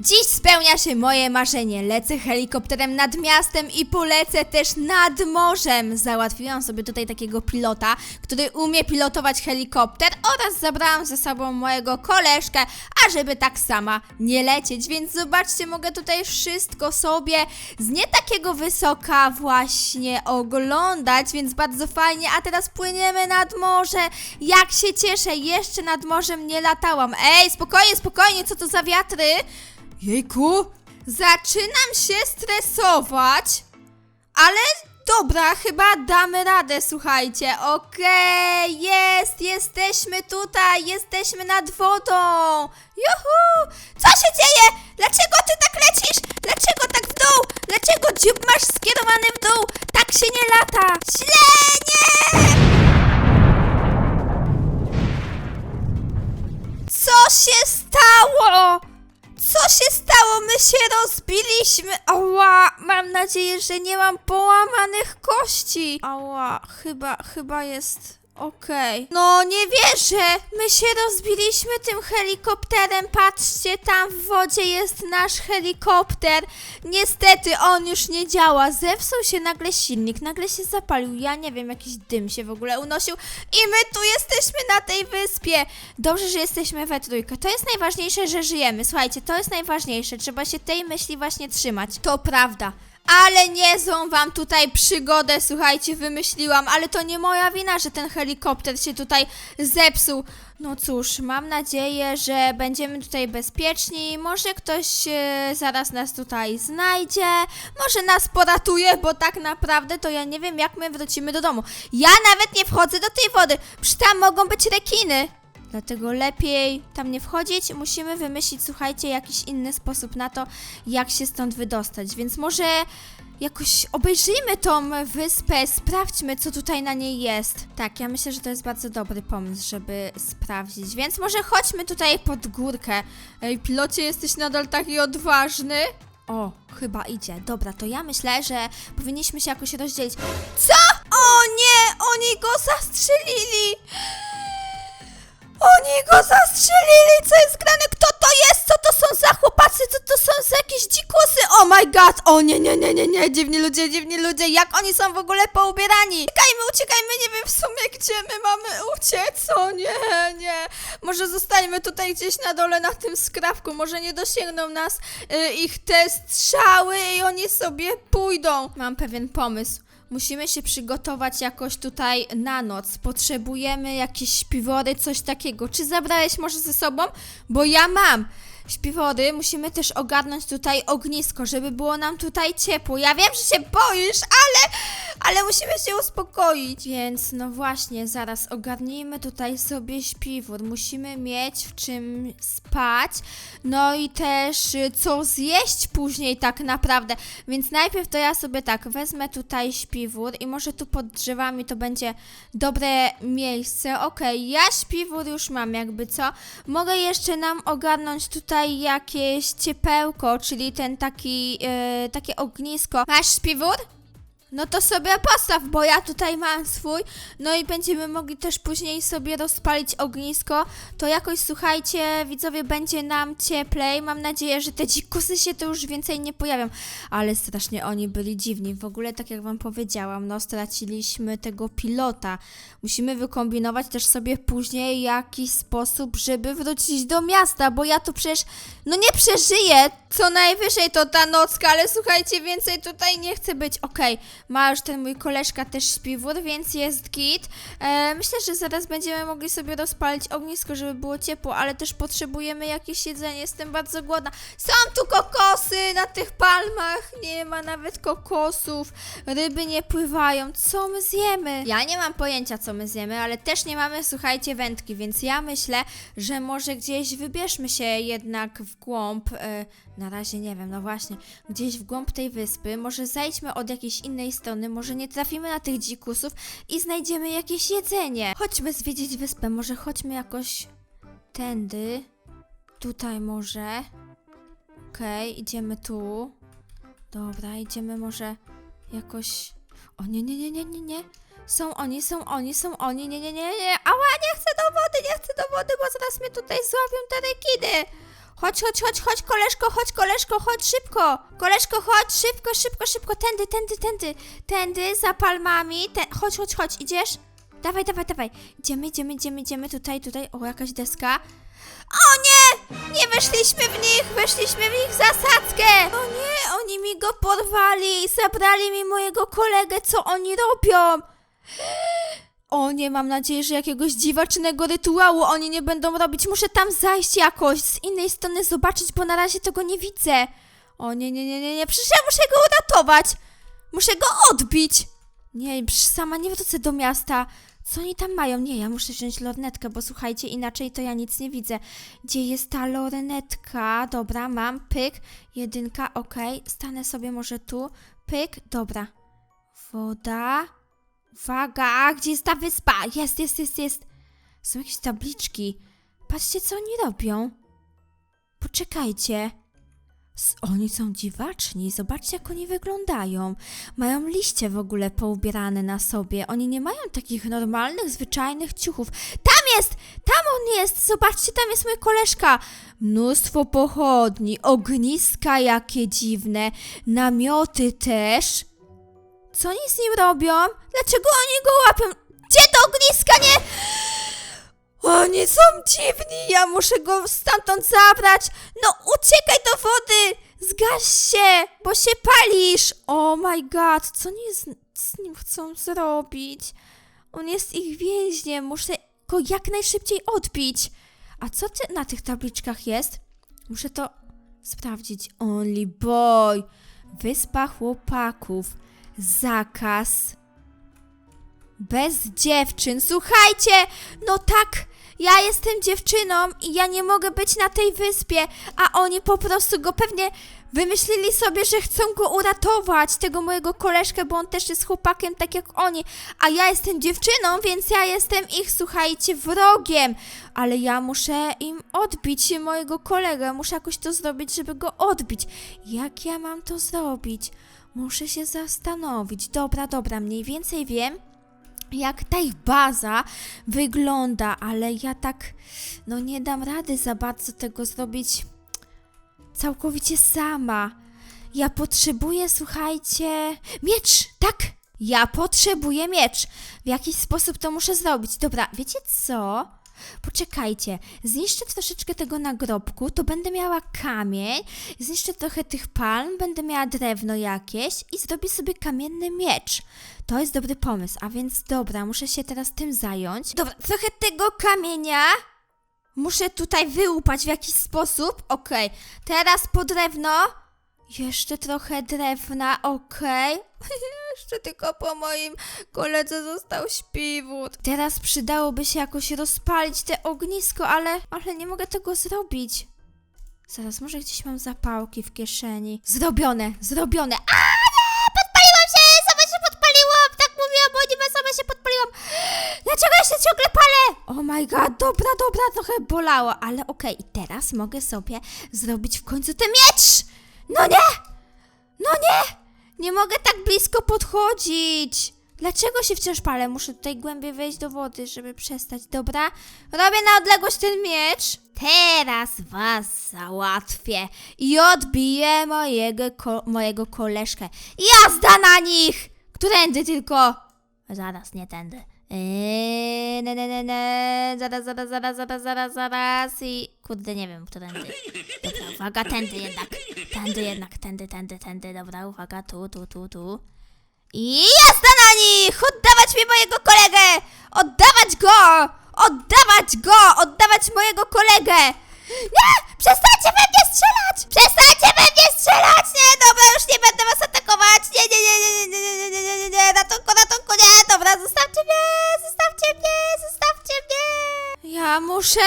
Dziś spełnia się moje marzenie. Lecę helikopterem nad miastem i polecę też nad morzem. Załatwiłam sobie tutaj takiego pilota, który umie pilotować helikopter oraz zabrałam ze sobą mojego koleżkę, ażeby tak sama nie lecieć. Więc zobaczcie, mogę tutaj wszystko sobie z nie takiego wysoka właśnie oglądać, więc bardzo fajnie. A teraz płyniemy nad morze. Jak się cieszę, jeszcze nad morzem nie latałam. Ej, spokojnie, spokojnie, co to za wiatry? Jejku, zaczynam się stresować, ale dobra, chyba damy radę, słuchajcie. Okej, jest, jesteśmy tutaj, jesteśmy nad wodą. Juhu! Co się dzieje? Dlaczego ty tak lecisz? Dlaczego tak w dół? Dlaczego dziób masz skierowany w dół? Tak się nie lata. Źle, nie! Co się stało? Co się stało? My się rozbiliśmy. Ała, mam nadzieję, że nie mam połamanych kości. Ała, chyba, chyba jest okej. No nie wierzę. My się rozbiliśmy tym helikopterem. Patrzcie, tam w wodzie jest nasz helikopter. Niestety on już nie działa. Zepsuł się nagle silnik, nagle się zapalił. Ja nie wiem, jakiś dym się w ogóle unosił. I my tu jesteśmy na tej wyspie. Dobrze, że jesteśmy we trójkę. To jest najważniejsze, że żyjemy. Słuchajcie, to jest najważniejsze. Trzeba się tej myśli właśnie trzymać. To prawda. Ale niezłą wam tutaj przygodę, słuchajcie, wymyśliłam, ale to nie moja wina, że ten helikopter się tutaj zepsuł. No cóż, mam nadzieję, że będziemy tutaj bezpieczni. Może ktoś e, zaraz nas tutaj znajdzie, może nas poratuje, bo tak naprawdę to ja nie wiem, jak my wrócimy do domu. Ja nawet nie wchodzę do tej wody, przecież tam mogą być rekiny. Dlatego lepiej tam nie wchodzić. Musimy wymyślić, słuchajcie, jakiś inny sposób na to, jak się stąd wydostać. Więc może jakoś obejrzyjmy tą wyspę, sprawdźmy, co tutaj na niej jest. Tak, ja myślę, że to jest bardzo dobry pomysł, żeby sprawdzić. Więc może chodźmy tutaj pod górkę. Ej, pilocie, jesteś nadal taki odważny. O, chyba idzie. Dobra, to ja myślę, że powinniśmy się jakoś rozdzielić. Co? O nie, oni go zastrzelili! Oni go zastrzelili! Co jest grane? Kto to jest? Co to są za chłopacy? Co to są za jakieś dzikusy? Oh my god! O nie, nie, nie, nie, nie! Dziwni ludzie, dziwni ludzie! Jak oni są w ogóle poubierani? Uciekajmy, uciekajmy! Nie wiem w sumie, gdzie my mamy uciec! O nie, nie! Może zostańmy tutaj gdzieś na dole na tym skrawku. Może nie dosięgną nas y, ich te strzały i oni sobie pójdą. Mam pewien pomysł. Musimy się przygotować jakoś tutaj na noc. Potrzebujemy jakieś śpiwory, coś takiego. Czy zabrałeś może ze sobą? Bo ja mam. Śpiwory, musimy też ogarnąć tutaj ognisko, żeby było nam tutaj ciepło. Ja wiem, że się boisz, ale, ale musimy się uspokoić. Więc no właśnie, zaraz ogarnijmy tutaj sobie śpiwór. Musimy mieć w czym spać, no i też y, co zjeść później tak naprawdę. Więc najpierw to ja sobie tak wezmę tutaj śpiwór i może tu pod drzewami to będzie dobre miejsce. Okej, ja śpiwór już mam jakby co. Mogę jeszcze nam ogarnąć tutaj jakieś ciepełko, czyli ten taki, e, takie ognisko. Masz śpiwór? No to sobie postaw, bo ja tutaj mam swój. No i będziemy mogli też później sobie rozpalić ognisko. To jakoś, słuchajcie, widzowie, będzie nam cieplej. Mam nadzieję, że te dzikusy się tu już więcej nie pojawią. Ale strasznie oni byli dziwni. W ogóle, tak jak wam powiedziałam, no straciliśmy tego pilota. Musimy wykombinować też sobie później jakiś sposób, żeby wrócić do miasta, bo ja tu przecież, no nie przeżyję. Co najwyżej to ta nocka, ale słuchajcie, więcej tutaj nie chcę być. Okej, ma już ten mój koleżka też śpiwór, więc jest git. E, myślę, że zaraz będziemy mogli sobie rozpalić ognisko, żeby było ciepło, ale też potrzebujemy jakieś jedzenie. Jestem bardzo głodna. Są tu kokosy na tych palmach. Nie ma nawet kokosów. Ryby nie pływają. Co my zjemy? Ja nie mam pojęcia, co my zjemy, ale też nie mamy, słuchajcie, wędki, więc ja myślę, że może gdzieś wybierzmy się jednak w głąb. E, na razie nie wiem, no właśnie, gdzieś w głąb tej wyspy. Może zejdźmy od jakiejś innej strony, może nie trafimy na tych dzikusów i znajdziemy jakieś jedzenie. Chodźmy zwiedzić wyspę, może chodźmy jakoś tędy. Tutaj może. Okej, idziemy tu. Dobra, idziemy może jakoś. O nie, nie, nie, nie, nie, nie. Są oni, są oni, są oni, nie, nie, nie, nie. Ała, nie chcę do wody, nie chcę do wody, bo zaraz mnie tutaj złapią te rekiny. Chodź, chodź, chodź, chodź, koleżko, chodź, koleżko, chodź szybko. Koleżko, chodź, szybko, szybko, szybko, tędy, tędy, tędy, tędy, za palmami, chodź, chodź, chodź, idziesz? Dawaj, dawaj, dawaj. Idziemy, idziemy, idziemy, idziemy, tutaj, tutaj, o, jakaś deska. O nie! Nie weszliśmy w nich, weszliśmy w ich zasadzkę! O nie, oni mi go porwali, zabrali mi mojego kolegę, co oni robią? O nie, mam nadzieję, że jakiegoś dziwacznego rytuału oni nie będą robić. Muszę tam zajść jakoś, z innej strony zobaczyć, bo na razie tego nie widzę. O nie, nie, nie, nie, nie, przecież ja muszę go uratować. Muszę go odbić. Nie, przecież sama nie wrócę do miasta. Co oni tam mają? Nie, ja muszę wziąć lornetkę, bo słuchajcie, inaczej to ja nic nie widzę. Gdzie jest ta lornetka? Dobra, mam, pyk, jedynka, okej. Stanę sobie może tu, pyk, dobra. Woda. Uwaga, gdzie jest ta wyspa? Jest, jest, jest, jest. Są jakieś tabliczki. Patrzcie, co oni robią. Poczekajcie. Oni są dziwaczni, zobaczcie jak oni wyglądają. Mają liście w ogóle poubierane na sobie. Oni nie mają takich normalnych, zwyczajnych ciuchów. Tam jest! Tam on jest! Zobaczcie, tam jest mój koleżka. Mnóstwo pochodni, ogniska jakie dziwne, namioty też. Co oni z nim robią? Dlaczego oni go łapią? Gdzie to ogniska? Nie! Oni są dziwni, ja muszę go stamtąd zabrać. No uciekaj do wody! Zgaś się, bo się palisz! Oh my god, co oni z, z nim chcą zrobić? On jest ich więźniem, muszę go jak najszybciej odbić. A co ty na tych tabliczkach jest? Muszę to sprawdzić. Only boy. Wyspa chłopaków. Zakaz. Bez dziewczyn. Słuchajcie, no tak, ja jestem dziewczyną i ja nie mogę być na tej wyspie, a oni po prostu go pewnie wymyślili sobie, że chcą go uratować, tego mojego koleżkę, bo on też jest chłopakiem, tak jak oni, a ja jestem dziewczyną, więc ja jestem ich, słuchajcie, wrogiem, ale ja muszę im odbić mojego kolegę, muszę jakoś to zrobić, żeby go odbić. Jak ja mam to zrobić? Muszę się zastanowić. Dobra, dobra, mniej więcej wiem, jak ta ich baza wygląda, ale ja tak, no nie dam rady za bardzo tego zrobić całkowicie sama. Ja potrzebuję, słuchajcie, miecz, tak? Ja potrzebuję miecz. W jakiś sposób to muszę zrobić. Dobra, wiecie co? Poczekajcie, zniszczę troszeczkę tego nagrobku, to będę miała kamień, zniszczę trochę tych palm, będę miała drewno jakieś i zrobię sobie kamienny miecz. To jest dobry pomysł, a więc dobra, muszę się teraz tym zająć. Dobra, trochę tego kamienia muszę tutaj wyłupać w jakiś sposób. Okej, teraz po drewno. Jeszcze trochę drewna, okej. Jeszcze tylko po moim koledze został śpiwór. Teraz przydałoby się jakoś rozpalić te ognisko, ale, ale nie mogę tego zrobić. Zaraz, może gdzieś mam zapałki w kieszeni. Zrobione, zrobione. A nie! Podpaliłam się! Sama się podpaliłam! Tak mówiłam, bo niby sama się podpaliłam. Dlaczego ja się ciągle palę? Oh my god, dobra, dobra, trochę bolało, ale okej, i teraz mogę sobie zrobić w końcu ten miecz! No nie! No nie! Nie mogę tak blisko podchodzić! Dlaczego się wciąż palę? Muszę tutaj głębiej wejść do wody, żeby przestać. Dobra, robię na odległość ten miecz. Teraz was załatwię i odbiję mojego, ko mojego koleżkę. Jazda na nich! Którędy tylko? Zaraz, nie tędy. Eee, ne, ne, ne, ne. Zaraz, zaraz, zaraz, zaraz, zaraz, zaraz i... Kurde, nie wiem, którędy. Dobra, uwaga, tędy jednak. Tędy jednak, tędy, tędy, tędy. Dobra, uwaga, tu, tu, tu, tu. I jazda na nich! Oddawać mi mojego kolegę! Oddawać go! Oddawać go! Oddawać mojego kolegę! Nie! Przestańcie we mnie strzelać! Przestańcie we mnie strzelać! Nie, dobra, już nie będę was atakować! Nie, nie, nie, nie, nie, nie, nie, nie, nie, nie, nie, ratunku, ratunku, nie! Dobra, zostawcie mnie! Zostawcie mnie! Zostawcie mnie! Ja muszę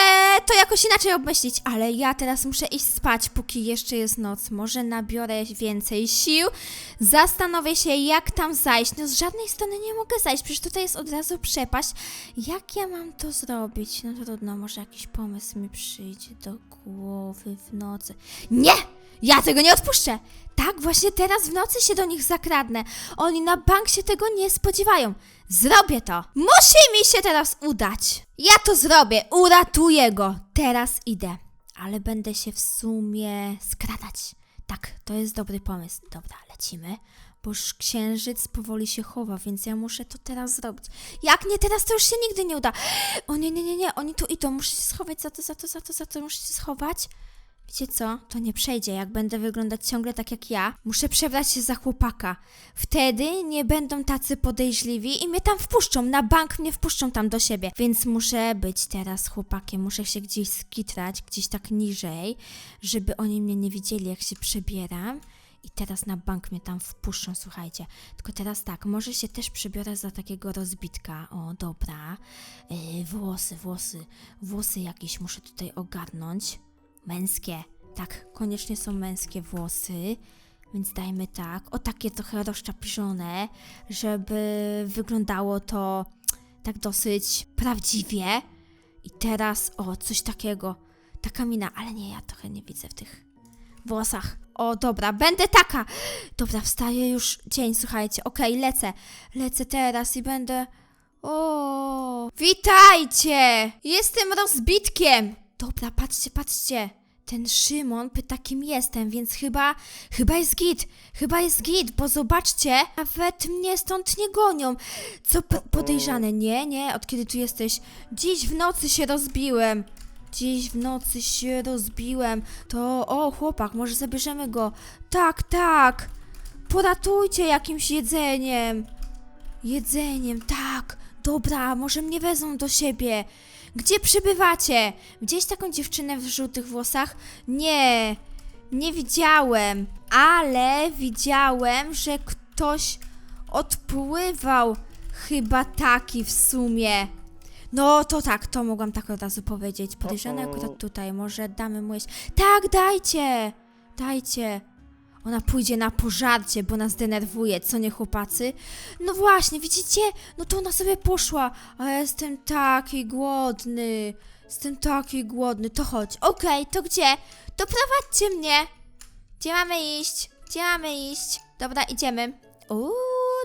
to jakoś inaczej obmyślić, ale ja teraz muszę iść spać, póki jeszcze jest noc. Może nabiorę więcej sił, zastanowię się, jak tam zajść. No z żadnej strony nie mogę zajść, przecież tutaj jest od razu przepaść. Jak ja mam to zrobić? No trudno, może jakiś pomysł mi przyjdzie do głowy w nocy. Nie! Ja tego nie odpuszczę! Tak, właśnie teraz w nocy się do nich zakradnę. Oni na bank się tego nie spodziewają. Zrobię to. Musi mi się teraz udać. Ja to zrobię. Uratuję go. Teraz idę. ale będę się w sumie skradać. Tak, to jest dobry pomysł. Dobra, lecimy. Bo już księżyc powoli się chowa, więc ja muszę to teraz zrobić. Jak nie teraz, to już się nigdy nie uda. O nie, nie, nie, nie, oni tu idą. Muszę się schować za to, za to, za to, za to. Muszę się schować. Wiecie co? To nie przejdzie, jak będę wyglądać ciągle tak jak ja. Muszę przebrać się za chłopaka. Wtedy nie będą tacy podejrzliwi i mnie tam wpuszczą. Na bank mnie wpuszczą tam do siebie. Więc muszę być teraz chłopakiem. Muszę się gdzieś skitrać, gdzieś tak niżej, żeby oni mnie nie widzieli, jak się przebieram. I teraz na bank mnie tam wpuszczą, słuchajcie. Tylko teraz tak, może się też przebiorę za takiego rozbitka. O, dobra. Yy, włosy, włosy, włosy jakieś muszę tutaj ogarnąć. Męskie. Tak, koniecznie są męskie włosy. Więc dajmy tak. O takie trochę rozczapiżone, żeby wyglądało to tak dosyć prawdziwie. I teraz, o, coś takiego. Taka mina, ale nie, ja trochę nie widzę w tych włosach. O, dobra, będę taka. Dobra, wstaje już dzień, słuchajcie. Okej, lecę. Lecę teraz i będę... O, witajcie! Jestem rozbitkiem! Dobra, patrzcie, patrzcie. Ten Szymon pyta, kim jestem, więc chyba, chyba jest git. Chyba jest git, bo zobaczcie, nawet mnie stąd nie gonią. Co podejrzane? Nie, nie, od kiedy tu jesteś? Dziś w nocy się rozbiłem. Dziś w nocy się rozbiłem. To, o, chłopak, może zabierzemy go. Tak, tak. Poratujcie jakimś jedzeniem. Jedzeniem, tak. Dobra, może mnie wezmą do siebie. Gdzie przybywacie? Widziałeś taką dziewczynę w żółtych włosach? Nie, nie widziałem, ale widziałem, że ktoś odpływał. Chyba taki w sumie. No to tak, to mogłam tak od razu powiedzieć. Podejrzane akurat tutaj, może damy mu jeść. Tak, dajcie! Dajcie! Ona pójdzie na pożarcie, bo nas denerwuje, co nie chłopacy? No właśnie, widzicie? No to ona sobie poszła, a ja jestem taki głodny. Jestem taki głodny, to chodź. Okej, to gdzie? Doprowadźcie mnie. Gdzie mamy iść? Gdzie mamy iść? Dobra, idziemy. Uuu,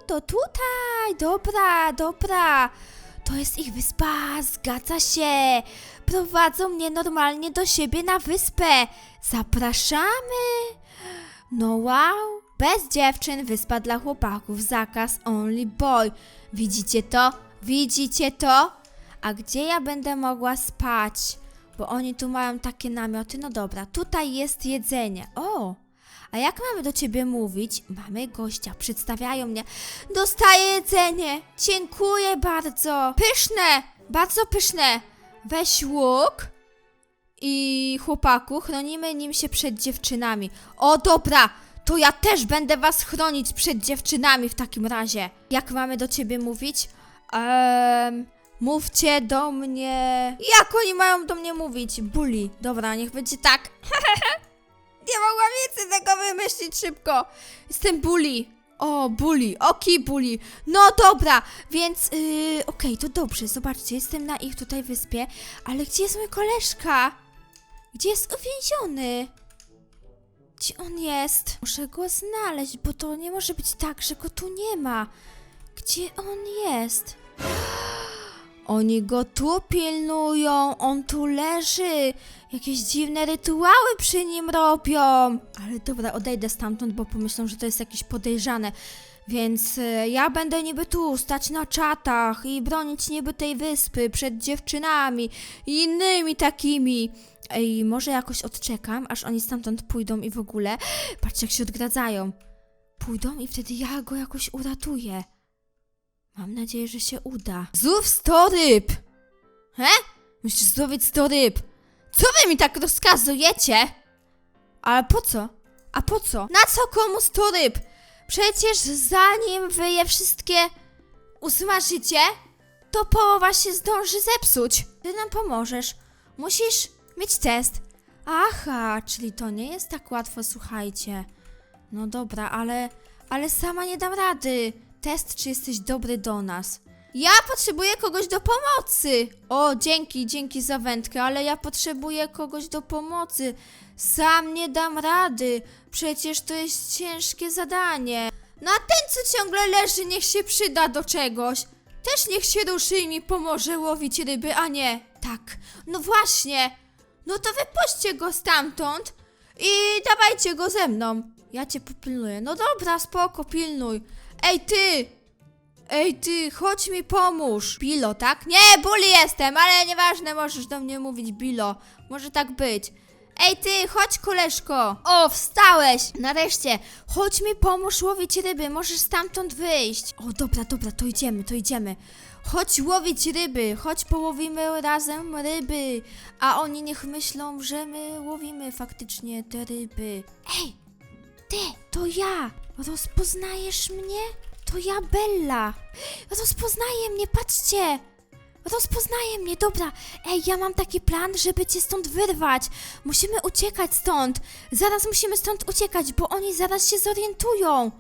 to tutaj. Dobra, dobra. To jest ich wyspa, zgadza się. Prowadzą mnie normalnie do siebie na wyspę. Zapraszamy. No wow. Bez dziewczyn, wyspa dla chłopaków, zakaz only boy. Widzicie to? Widzicie to? A gdzie ja będę mogła spać? Bo oni tu mają takie namioty. No dobra, tutaj jest jedzenie. O! A jak mamy do ciebie mówić? Mamy gościa, przedstawiają mnie. Dostaję jedzenie. Dziękuję bardzo. Pyszne, bardzo pyszne. Weź łuk i chłopaku, chronimy nim się przed dziewczynami. O dobra, to ja też będę was chronić przed dziewczynami w takim razie. Jak mamy do ciebie mówić? Ehm, mówcie do mnie. Jak oni mają do mnie mówić? Bully. Dobra, niech będzie tak. Nie mogłam więcej tego wymyślić szybko. Jestem bully. O, bully, oki bully. No dobra, więc yy, okej, to dobrze, zobaczcie, jestem na ich tutaj wyspie, ale gdzie jest mój koleżka? Gdzie jest uwięziony? Gdzie on jest? Muszę go znaleźć, bo to nie może być tak, że go tu nie ma. Gdzie on jest? Oni go tu pilnują, on tu leży. Jakieś dziwne rytuały przy nim robią. Ale dobra, odejdę stamtąd, bo pomyślą, że to jest jakieś podejrzane. Więc e, ja będę niby tu, stać na czatach i bronić niby tej wyspy przed dziewczynami i innymi takimi. Ej, może jakoś odczekam, aż oni stamtąd pójdą i w ogóle. Patrzcie, jak się odgradzają. Pójdą i wtedy ja go jakoś uratuję. Mam nadzieję, że się uda. Zów sto ryb! He? Musisz złowić sto ryb. Co wy mi tak rozkazujecie? Ale po co? A po co? Na co komu sto ryb? Przecież zanim wy je wszystkie usmażycie, to połowa się zdąży zepsuć. Ty nam pomożesz. Musisz mieć test. Aha, czyli to nie jest tak łatwo, słuchajcie. No dobra, ale, ale sama nie dam rady. Test, czy jesteś dobry do nas. Ja potrzebuję kogoś do pomocy. O, dzięki, dzięki za wędkę, ale ja potrzebuję kogoś do pomocy. Sam nie dam rady. Przecież to jest ciężkie zadanie. No a ten, co ciągle leży, niech się przyda do czegoś. Też niech się ruszy i mi pomoże łowić ryby, a nie. Tak, no właśnie. No to wypuśćcie go stamtąd i dawajcie go ze mną. Ja cię popilnuję. No dobra, spoko, pilnuj. Ej, ty! Ej, ty, chodź mi pomóż. Bilo, tak? Nie, Bully jestem, ale nieważne, możesz do mnie mówić Bilo. Może tak być. Ej, ty, chodź, koleżko. O, wstałeś. Nareszcie. Chodź mi pomóż łowić ryby, możesz stamtąd wyjść. O, dobra, dobra, to idziemy, to idziemy. Chodź łowić ryby, chodź połowimy razem ryby. A oni niech myślą, że my łowimy faktycznie te ryby. Ej, ty, to ja. Rozpoznajesz mnie? To ja, Bella. Rozpoznaje mnie, patrzcie. Rozpoznaje mnie, dobra. Ej, ja mam taki plan, żeby cię stąd wyrwać. Musimy uciekać stąd. Zaraz musimy stąd uciekać, bo oni zaraz się zorientują.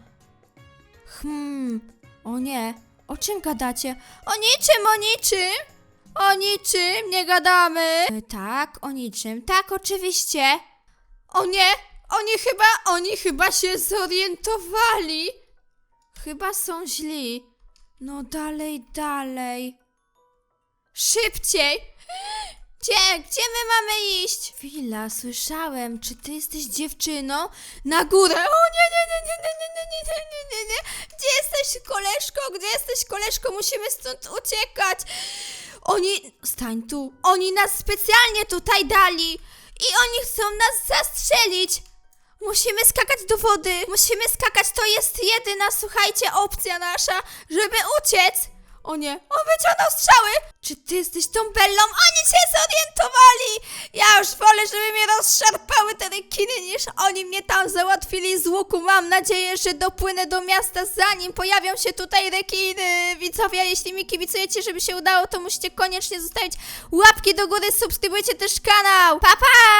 Hmm, o nie. O czym gadacie? O niczym, o niczym. O niczym nie gadamy. E, tak, o niczym. Tak, oczywiście. O nie, oni chyba, oni chyba się zorientowali. Chyba są źli. No dalej, dalej. Szybciej! Gdzie? Gdzie my mamy iść? Chwila, słyszałem. Czy ty jesteś dziewczyną? Na górę! O nie, nie, nie, nie, nie, nie, nie, nie, nie, nie, nie. Gdzie jesteś, koleżko? Gdzie jesteś, koleżko? Musimy stąd uciekać. Oni... Stań tu. Oni nas specjalnie tutaj dali. I oni chcą nas zastrzelić. Musimy skakać do wody. Musimy skakać. To jest jedyna, słuchajcie, opcja nasza, żeby uciec. O nie, on wyciągnął strzały! Czy ty jesteś tą Bellą? Oni się zorientowali! Ja już wolę, żeby mnie rozszarpały te rekiny, niż oni mnie tam załatwili z łuku. Mam nadzieję, że dopłynę do miasta, zanim pojawią się tutaj rekiny. Widzowie, jeśli mi kibicujecie, żeby się udało, to musicie koniecznie zostawić łapki do góry, subskrybujcie też kanał. Pa, pa!